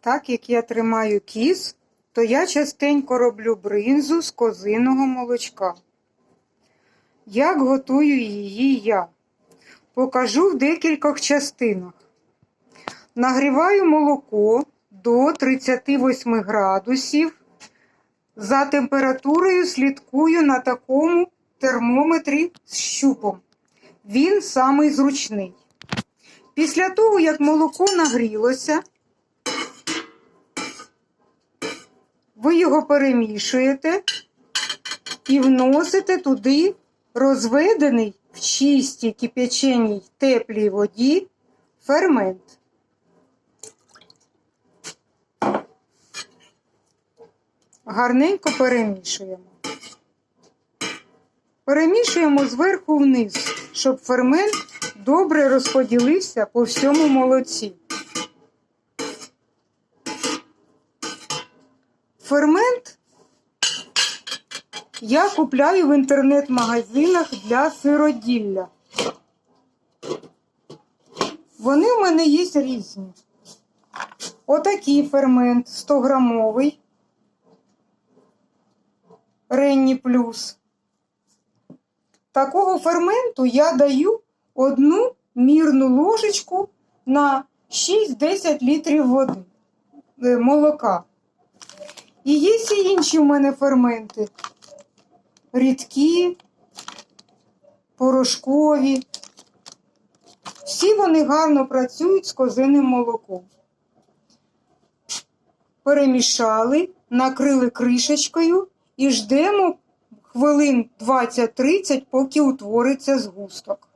Так як я тримаю кіз, то я частенько роблю бринзу з козиного молочка. Як готую її я? Покажу в декількох частинах. Нагріваю молоко до 38 градусів. За температурою слідкую на такому термометрі з щупом. Він самий зручний. Після того, як молоко нагрілося, ви його перемішуєте і вносите туди розведений в чистій кип'яченій теплій воді фермент. Гарненько перемішуємо. Перемішуємо зверху вниз, щоб фермент добре розподілився по всьому молоці. Фермент я купляю в інтернет-магазинах для сироділля. Вони в мене є різні. Отакий фермент 100 грамовий. Ренні плюс. Такого ферменту я даю одну мірну ложечку на 6-10 літрів води е, молока. І є і інші в мене ферменти. Рідкі, порошкові. Всі вони гарно працюють з козиним молоком. Перемішали, накрили кришечкою і ждемо хвилин 20-30, поки утвориться згусток.